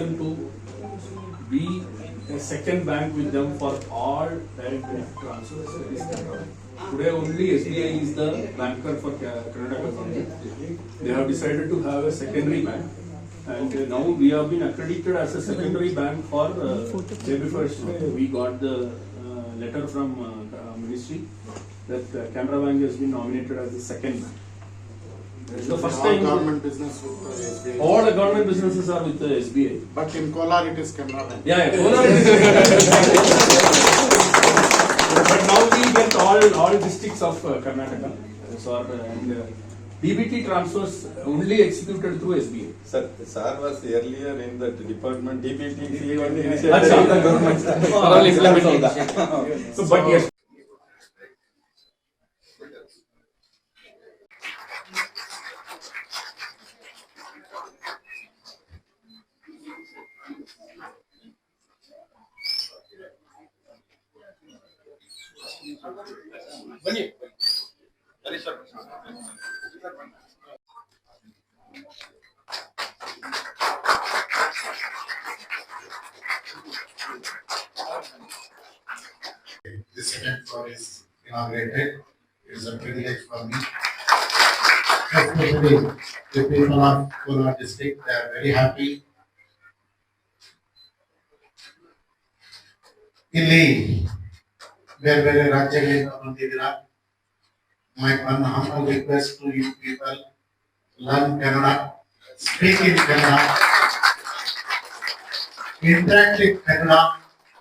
to be a second bank with them for all direct credit transfers. Today only SBI is the banker for Karnataka government. They have decided to have a secondary bank. And now we have been accredited as a secondary bank for, uh, before we got the uh, letter from uh, ministry that uh, Canara Bank has been nominated as the second bank. It's the first All time. government business with uh, SBI. All the government businesses are with the SBI. But in Kolar it is Canara Bank. Yeah, yeah. Kolar is- But now we get all, all districts of uh, Karnataka. So, uh, and uh, DBT transfers only executed through SBI. Sir, sir was earlier in that department, DBT, only Acha. initiated the government. All implementation. So, but yes. This event for is inaugurated. It is a privilege for me. Especially the people of Kolar district, they are very happy. ಇಲ್ಲಿ ಬೇರೆ ಬೇರೆ ರಾಜ್ಯಗಳಿಂದ ಬಂದಿದ್ದೀರಾ my own humble request to you people learn Kannada speak in Kannada interact with Kannada,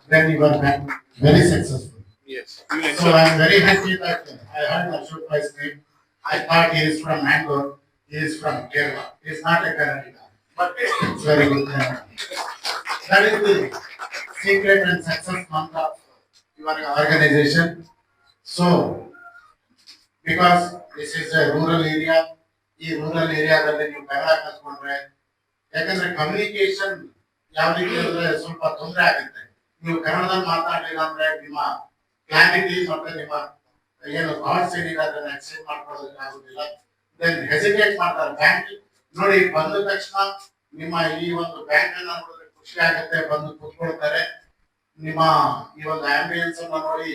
then you are ve- very successful. Yes. So I am very happy that I heard Ashok Bhai's name. I thought he is from Mangalore, he is from Kerala. He is not a Kannadiga, but it's very good. Kannada. That is the secret and success mantra of your organization. So, because this is a rural area, ಈ rural ಏರಿಯಾದಲ್ಲಿ ನೀವು ಕನ್ನಡ ಕಲ್ತ್ಕೊಂಡ್ರೆ ಯಾಕಂದ್ರೆ communication ಯಾವ ರೀತಿ ಅಂದ್ರೆ ಸ್ವಲ್ಪ ತೊಂದರೆ ಆಗುತ್ತೆ. ನೀವು ಕನ್ನಡದಲ್ಲಿ ಮಾತಾಡಲಿಲ್ಲ ಅಂದ್ರೆ ನಿಮ್ಮ ಕ್ಲಾರಿಟಿ ಮತ್ತೆ ನಿಮ್ಮ ಏನು ಥಾಟ್ಸ್ ಏನಿದೆ ಅದನ್ನ ಎಕ್ಸ್ಚೇಂಜ್ ಮಾಡ್ಕೊಳ್ಳೋದಕ್ಕೆ ಆಗುದಿಲ್ಲ. ದೆನ್ ಹೆಸಿಟೇಟ್ ಮಾಡ್ತಾರೆ. ಬ್ಯಾಂಕ್ ನೋಡಿ ಬಂದ ತಕ್ಷಣ ನಿಮ್ಮ ಈ ಒಂದು ಬ್ಯಾಂಕ್ ಅನ್ನ ನೋಡಿದ್ರೆ ಖುಷಿ ಆಗುತ್ತೆ ಬಂದು ಕೂತ್ಕೊಳ್ತಾರೆ. ನಿಮ್ಮ ಈ ಒಂದು ಆಂಬಿಯನ್ಸ್ ಅನ್ನ ನೋಡಿ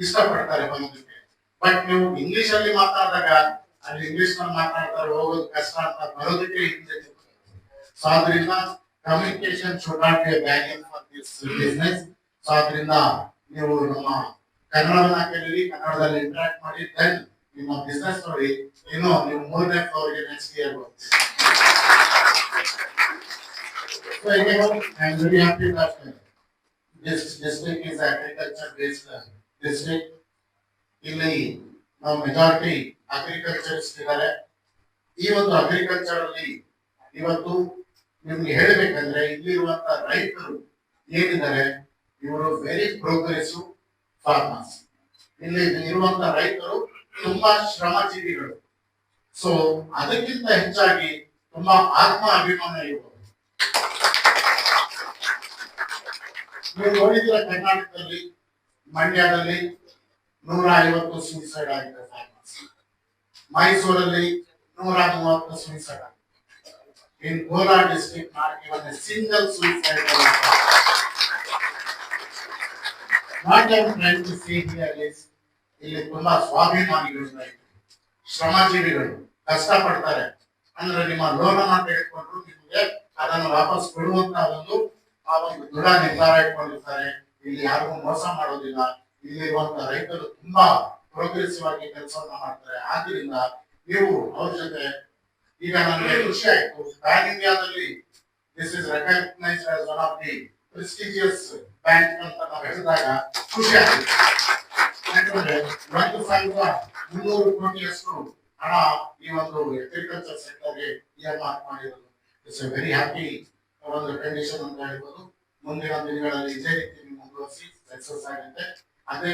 ಇಷ್ಟಪಡ್ತಾರೆ ಬಂದಕ್ಕೆ ಬಟ್ ನೀವು ಇಂಗ್ಲಿಷ್ ಅಲ್ಲಿ ಮಾತಾಡಿದಾಗ ಅಲ್ಲಿ ಇಂಗ್ಲಿಷ್ನಲ್ಲಿ ಮಾತಾಡ್ತಾರೆ ಹೋಗೋದು ಕಷ್ಟ ಅಂತ ಬರೋದಕ್ಕೆ ಹಿಂದೆ ಸೊ ಅದರಿಂದ communication should not be barrier for this business so ಅದರಿಂದ ನೀವು ನಮ್ಮ ಕನ್ನಡವನ್ನ ಕಲೀರಿ ಕನ್ನಡದಲ್ಲಿ ಇಂಟ್ರಾಕ್ಟ್ ಮಾಡಿ ದೆನ್ ನಿಮ್ಮ ಬಿಸ್ನೆಸ್ ನೋಡಿ ಇನ್ನು ನೀವು ಮೂರನೇ ಫ್ಲೋರ್ಗೆ ನೆಕ್ಸ್ಟ್ ಇಯರ್ ಹೋಗ್ತೀರಿ. So anyhow, I am very happy that is agriculture based uh, district. ಇಲ್ಲಿ ನಾವು ಮೆಜಾರಿಟಿ ಅಗ್ರಿಕಲ್ಚರಿಸ್ಟ್ ಇದ್ದಾರೆ ಈ ಒಂದು ಅಗ್ರಿಕಲ್ಚರ್ ಅಲ್ಲಿ ಇವತ್ತು ನಿಮ್ಗೆ ಹೇಳಬೇಕಂದ್ರೆ ಇಲ್ಲಿರುವಂತ ರೈತರು ಏನಿದ್ದಾರೆ ಇವರು ವೆರಿ ಪ್ರೋಗ್ರೆಸಿವ್ ಫಾರ್ಮರ್ಸ್ ಇಲ್ಲಿ ಇರುವಂತ ರೈತರು ತುಂಬಾ ಶ್ರಮಜೀವಿಗಳು ಸೊ ಅದಕ್ಕಿಂತ ಹೆಚ್ಚಾಗಿ ತುಂಬಾ ಆತ್ಮ ಅಭಿಮಾನ ಇವರು ನೀವು ನೋಡಿದ್ರ ಕರ್ನಾಟಕದಲ್ಲಿ, ಮಂಡ್ಯದಲ್ಲಿ ನೂರ ಐವತ್ತು ಸೂಸೈಡ್ ಆಗಿದೆ. ಮೈಸೂರಲ್ಲಿ ನೂರ ಮೂವತ್ತು ಸೂಸೈಡ್ ಆಗಿದೆ. In Kolar district not even single suicide to see ಇಲ್ಲಿ ತುಂಬಾ ಸ್ವಾಭಿಮಾನಿಗಳು ಶ್ರಮಜೀವಿಗಳು ಕಷ್ಟ ಪಡ್ತಾರೆ ಅಂದ್ರೆ ನಿಮ್ಮ ಲೋನ್ ಅನ್ನ ತೆಗೆದುಕೊಂಡ್ರು ನಿಮಗೆ ಅದನ್ನು ವಾಪಸ್ ಕೊಡುವಂತ ಒಂದು ಒಂದು ದೃಢ ನಿರ್ಧಾರ ಇಟ್ಕೊಂಡಿರ್ತಾರೆ ಇಲ್ಲಿ ಯಾರಿಗೂ ಮೋಸ ಮಾಡೋದಿಲ್ಲ. ಇಲ್ಲಿರುವಂತ ರೈತರು ತುಂಬಾ ಪ್ರೋಗ್ರೆಸಿವ್ ಆಗಿ ಕೆಲಸವನ್ನ ಮಾಡ್ತಾರೆ. ಆದ್ರಿಂದ ನೀವು ಅವ್ರ ಜೊತೆ ಈಗ ನನಗೆ ಖುಷಿ ಆಯ್ತು. ಪ್ಯಾನ್ ಇಂಡಿಯಾದಲ್ಲಿ this is recognise one of the prestigious bank ಅಂತ ನಾವು ಹೇಳಿದಾಗ ಖುಷಿ ಆಗುತ್ತೆ ಯಾಕಂದ್ರೆ ಒಂದು ಸಾವಿರದ ಮುನ್ನೂರು ಕೋಟಿಯಷ್ಟು ಹಣ ಈ ಒಂದು ಅಗ್ರಿಕಲ್ಚರ್ ಸೆಕ್ಟರ್ಗೆ ಇಯರ್ಮಾರ್ಕ್ ಮಾಡಿರೋದು. ಇಟ್ಸ್ ಎ ವೆರಿ ಹ್ಯಾಪಿ ಒಂದು ಕಂಡೀಷನ್ ಅಂತ ಹೇಳ್ಬೋದು. ಮುಂದಿನ ದಿನಗಳಲ್ಲಿ ಇದೇ ರೀತಿ ಮುಂದುವರಿಸಿ ಸಕ್ಸಸ್ ಆಗುತ್ತೆ ಅದೇ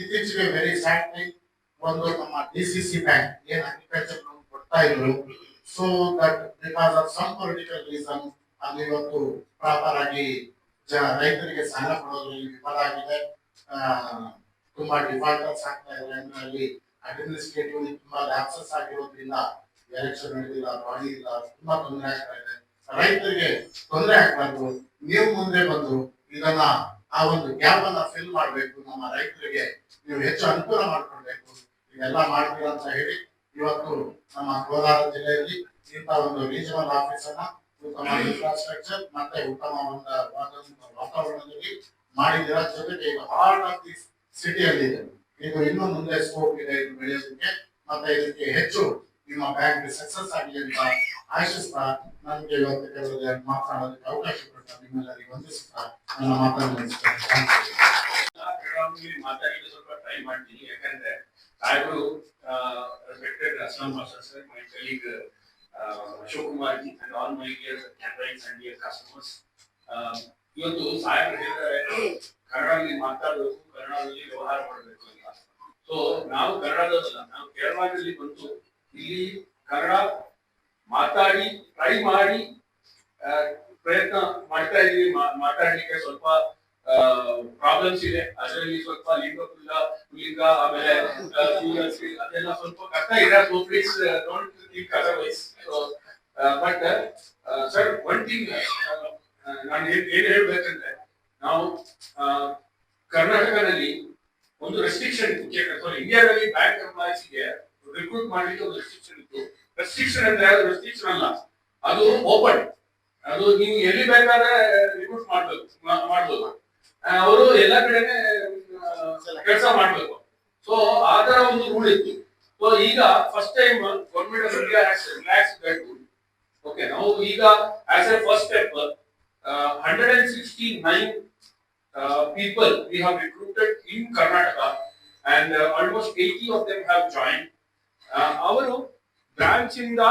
ಇತ್ತೀಚೆಗೆ ವೆರಿ ಸ್ಯಾಡ್ ಥಿಂಗ್ ಒಂದು ನಮ್ಮ ಡಿ ಸಿ ಸಿ ಬ್ಯಾಂಕ್ ಏನ್ ಅಗ್ರಿಕಲ್ಚರ್ ಲೋನ್ ಕೊಡ್ತಾ ಇದ್ರು so that because of some political reason ಅಲ್ಲಿ ಇವತ್ತು ಪ್ರಾಪರ್ ಆಗಿ ರೈತರಿಗೆ ಸಾಲ ಕೊಡೋದ್ರಲ್ಲಿ ವಿಫಲ ಆಗಿದೆ. ತುಂಬಾ ಡಿಫಾಲ್ಟರ್ಸ್ ಆಗ್ತಾ ಇದೆ ಅಂದ್ರೆ ಅಲ್ಲಿ ಅಡ್ಮಿನಿಸ್ಟ್ರೇಟಿವ್ ತುಂಬಾ ಲ್ಯಾಪ್ಸಸ್ ಆಗಿರೋದ್ರಿಂದ ಎಲೆಕ್ಷನ್ ನಡೆದಿಲ್ಲ ಬಾಡಿ ಇಲ್ಲ, ತುಂಬಾ ತೊಂದರೆ ಆಗ್ತಾ ಇದೆ. ರೈತರಿಗೆ ತೊಂದರೆ ಆಗ್ಬಾರ್ದು, ನೀವು ಮುಂದೆ ಬಂದು ಇದನ್ನ ಆ ಒಂದು ಗ್ಯಾಪ್ ಅನ್ನ ಫಿಲ್ ಮಾಡ್ಬೇಕು, ನಮ್ಮ ರೈತರಿಗೆ ನೀವು ಹೆಚ್ಚು ಅನುಕೂಲ ಮಾಡ್ಕೊಳ್ಬೇಕು. ಇದೆಲ್ಲ ಮಾಡ್ತೀರ ಅಂತ ಹೇಳಿ ಇವತ್ತು ನಮ್ಮ ಕೋಲಾರ ಜಿಲ್ಲೆಯಲ್ಲಿ ಇಂಥ ಒಂದು ರೀಜನಲ್ ಆಫೀಸ್ ಅನ್ನ ಉತ್ತಮ ಇನ್ಫ್ರಾಸ್ಟ್ರಕ್ಚರ್ ಮತ್ತೆ ಉತ್ತಮ ಒಂದು ವಾತಾವರಣ- ವಾತಾವರಣದಲ್ಲಿ ಮಾಡಿದಿರ ಜೊತೆಗೆ ಈಗ ಹಾರ್ಟ್ ಆಫ್ ದಿ ಸಿಟಿಯಲ್ಲಿ ಇದೆ ಇದು ಇನ್ನೂ ಮುಂದೆ ಸ್ಕೋಪ್ ಇದೆ ಇದು ಬೆಳೆಯೋದಕ್ಕೆ. ಮತ್ತೆ ಇದಕ್ಕೆ ಹೆಚ್ಚು ನಿಮ್ಮ ಬ್ಯಾಂಕ್ ಸಕ್ಸಸ್ ಆಗಲಿ ಅಂತ ಆಶಿಸ್ತಾ ನನಗೆ ಇವತ್ತು ಕೆಲವು ಮಾತನಾಡೋದಕ್ಕೆ ಅವಕಾಶ ಕೊಟ್ಟ ನಿಮ್ಮೆಲ್ಲರಿಗೆ ವಂದಿಸುತ್ತಾ ನನ್ನ ಮಾತನ್ನು ಮಾತಾಡಲಿಕ್ಕೆ ಸ್ವಲ್ಪ ಟ್ರೈ ಮಾಡ್ತೀನಿ. ಯಾಕಂದ್ರೆ ಸಾಹೇಬರು respected Aslam master sir my colleague Ashok Kumar ji and all my dear campaigns and dear customers ಇವತ್ತು ಸಾಹೇಬರು ಹೇಳಿದ್ದಾರೆ, ಕನ್ನಡದಲ್ಲಿ ಮಾತಾಡಬೇಕು, ಕನ್ನಡದಲ್ಲಿ ವ್ಯವಹಾರ ಮಾಡಬೇಕು ಅಂತ. ಸೊ ನಾವು ಕನ್ನಡದಲ್ಲ, ನಾವು ಕೇರಳದಲ್ಲಿ ಬಂದು ಇಲ್ಲಿ ಕನ್ನಡ ಮಾತಾಡಿ ಟ್ರೈ ಮಾಡಿ ಪ್ರಯತ್ನ ಮಾಡ್ತಾ ಇದೀವಿ ಮಾತಾಡ್ಲಿಕ್ಕೆ ಸ್ವಲ್ಪ ಪ್ರಾಬ್ಲಮ್ಸ್ ಇದೆ. ಅದರಲ್ಲಿ ಸ್ವಲ್ಪ ಲಿಂಗ ಪುಲ್ಲ ಪುಲ್ಲಿಂಗ, ಆಮೇಲೆ ಅದೆಲ್ಲ ಸ್ವಲ್ಪ ಕಷ್ಟ ಇದೆ. So please don't think otherwise but sir one thing ನಾನು ಏನ್ ಹೇಳ್ಬೇಕಂದ್ರೆ, ನಾವು ಕರ್ನಾಟಕದಲ್ಲಿ ಒಂದು ರೆಸ್ಟ್ರಿಕ್ಷನ್ ಮುಖ್ಯ. ಇಂಡಿಯಾದಲ್ಲಿ ಬ್ಯಾಂಕ್ ಎಂಪ್ಲಾಯೀಸ್ಗೆ ರಿಕ್ರೂಟ್ ಮಾಡಲಿಕ್ಕೆ ಒಂದು ರೆಸ್ಟ್ರಿಕ್ಷನ್ ಇತ್ತು. ರೆಸ್ಟ್ರಿಕ್ಷನ್ ಅಂದ್ರೆ ಅದು ರೆಸ್ಟ್ರಿಕ್ಷನ್ ಅಲ್ಲ. ಅದು ಓಪನ್ ಅದು ನೀವು ಎಲ್ಲಿ ಬೇಕಾದ್ರೆ ರಿಕ್ರೂಟ್ ಮಾಡ್ಬೇಕು ಮಾಡ್ಬೋದು. ಅವರು ಎಲ್ಲ ಕಡೆನೆ ಕೆಲಸ ಮಾಡ್ಬೇಕು. ಸೊ ಆ ತರ ಒಂದು ರೂಲ್ ಇತ್ತು. ಸೊ ಈಗ first time government of India relax that okay ನಾವು ಈಗ as a first step hundred and sixty nine people we have recruited in Karnataka and almost eighty of them have join ಅವರು branch ಇಂದ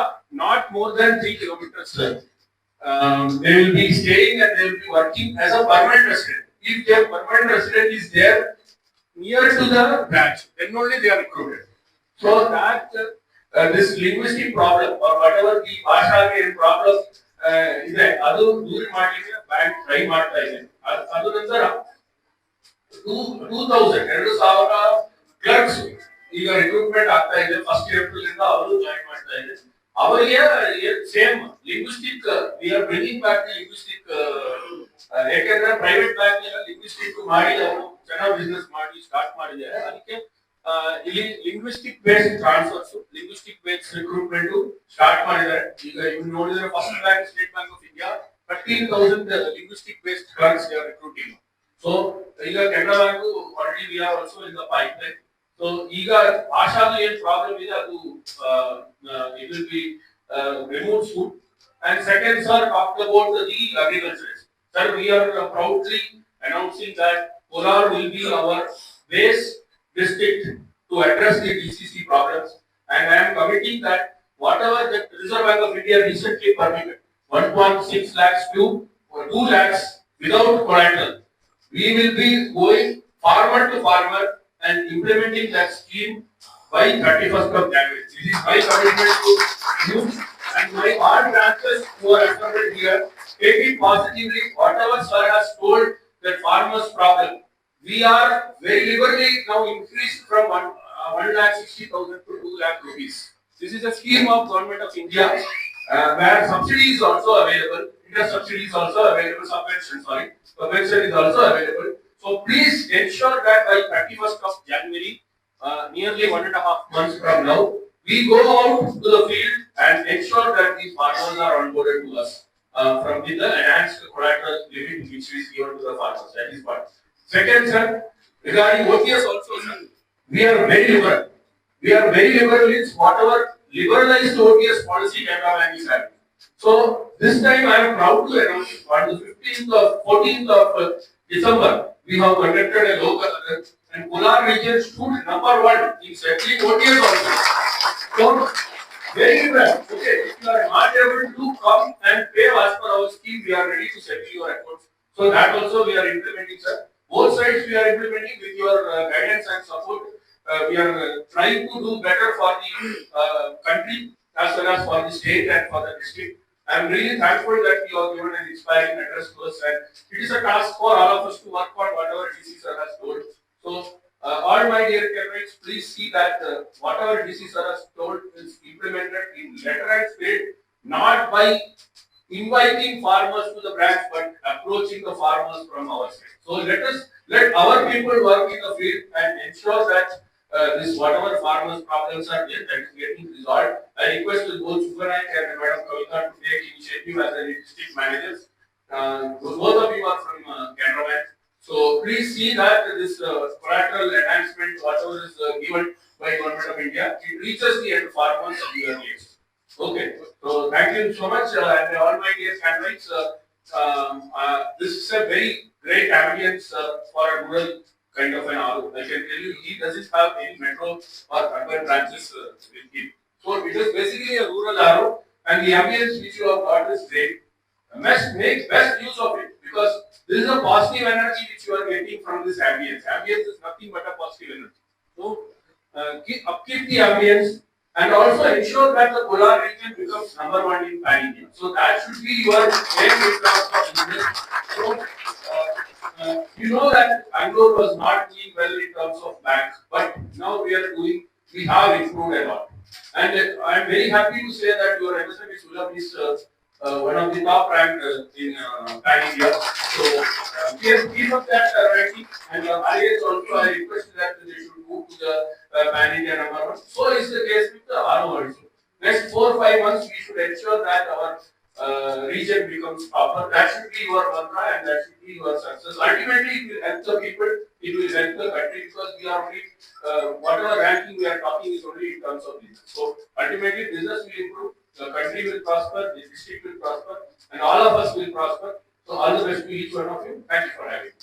not more than three kilometres um, they will be staying and they will be working as a permanent resident. If their permanent resident is there near to the branch, then only they are recruited. So that uh, this linguistic problem or whatever the ಭಾಷಾ problem uh, ಇದೆ ಅದು ದೂರ ಮಾಡಲಿಕ್ಕೆ bank try ಮಾಡ್ತಾ ಇದೆ ಅದು ನಂತರ two two thousand ಎರಡು ಸಾವಿರ ಕ್ಲರ್ಕ್ಸ್ ಈಗ ರಿಕ್ರೂಟ್ಮೆಂಟ್ ಆಗ್ತಾ ಇದೆ. ಫಸ್ಟ್ ಏಪ್ರಿಲ್ ಇಂದ ಅವರು ಜಾಯಿನ್ ಮಾಡ್ತಾ ಇದೆ. ಅವರಿಗೆ same linguistic we are bringing back linguistic ಯಾಕೆಂದ್ರೆ ಪ್ರೈವೇಟ್ ಬ್ಯಾಂಕ್ ಲಿಂಗ್ವಿಸ್ಟಿಕ್ ಮಾಡಿ ಅವರು ಚೆನ್ನಾಗಿ ಬಿಸ್ನೆಸ್ ಮಾಡಿ ಸ್ಟಾರ್ಟ್ ಮಾಡಿದ್ದಾರೆ. ಅದಕ್ಕೆ ಇಲ್ಲಿ linguistic base transfers linguistic base recruitment start ಮಾಡಿದ್ದಾರೆ. ಈಗ ಇವ್ರು ನೋಡಿದ್ರೆ first bank state bank of India thirteen thousand linguistic based clerks recruiting so ಈಗ Canara bank already we are also in the pipeline so ಈಗ ಭಾಷಾದ ಏನ್ ಪ್ರಾಬ್ಲಮ್ ಇದೆ ಅದು it will be remove suit and second sir talk about the agriculture sir we are proudly announcing that Kolar will be our base district to address the DCC problems and I am committing that whatever the Reserve Bank of India recently permitted, 1.6 lakhs to 2 lakhs without collateral. We will be going farmer to farmer and implementing that scheme by 31st of January. This is my commitment to you and my all branches who are assembled here, take it positively, whatever sir has told that farmers problem. We are very liberally now increased from one, uh, one lakh sixty thousand to two lakh rupees. This is a scheme of government of India, uh, where subsidy is also available, interest subsidy is also available, subvention, sorry, subvention is also available. So please ensure that by thirty-first of January, uh, nearly one and a half months from now, we go out to the field and ensure that these farmers are onboarded to us, uh, from the enhanced collateral limit which is given to the farmers, that is one. Second, sir, regarding OTS also, sir, we are very liberal. We are very liberal in whatever liberalized OTS policy Canara Bank is having. So this time I am proud to announce on the fifteenth of, fourteenth of December, we have conducted a local and Kolar region stood number one in settling OTS also. So very well, okay, if you are not able to come and pay as per our scheme, we are ready to settle your accounts. So that also we are implementing, sir. Both sides we are implementing with your uh, guidance and support. Uh, we are uh, trying to do better for the uh, country as well as for the state and for the district. I am really thankful that you have given an inspiring address to us and it is a task for all of us to work on whatever DC sir has told. So, uh, all my dear comrades, please see that uh, whatever DC sir has told is implemented in letter and spirit, not by inviting farmers to the branch, but approaching the farmers from our side. So let us, let our people work in the field and ensure that uh, this whatever farmers' problems are there, that is getting resolved. I request with both Subbanayak and Madam Kavita to take initiative as the district managers. Uh, both of you are from uh, So please see that this uh, collateral enhancement, whatever is uh, given by government of India, it reaches the end farmers at the earliest. Okay, so thank you so much, uh, and all my dear candidates, uh, um, uh, this is a very great ambience, uh, for a rural kind of an hour. I can tell you, he doesn't have any metro or urban branches, uh, with him. So it is basically a rural arrow, and the ambience which you have got is great. Must make best use of it, because this is a positive energy which you are getting from this ambience. Ambience is nothing but a positive energy. So, uh, keep, upkeep the ambience, and also ensure that the polar region becomes number one in pan India. So that should be your aim in of business. So, uh, uh, you know that Bangalore was not doing well in terms of banks, but now we are doing, we have improved a lot. And uh, I am very happy to say that your MSME Sulabh is uh, uh, one of the top ranked uh, in uh, India. So uh, keep, keep up that ranking and uh, IAS also I request that they should move to the uh, pan India number one. So is the case with the RO also. Next four or five months we should ensure that our uh, region becomes proper. That should be your mantra and that should be your success. Ultimately, it will help the people, it will help the country because we are only, uh, whatever ranking we are talking is only in terms of business. So ultimately, business will improve, the country will prosper, the district will prosper, and all of us will prosper. So all the best to each one of you. Thank you for having me.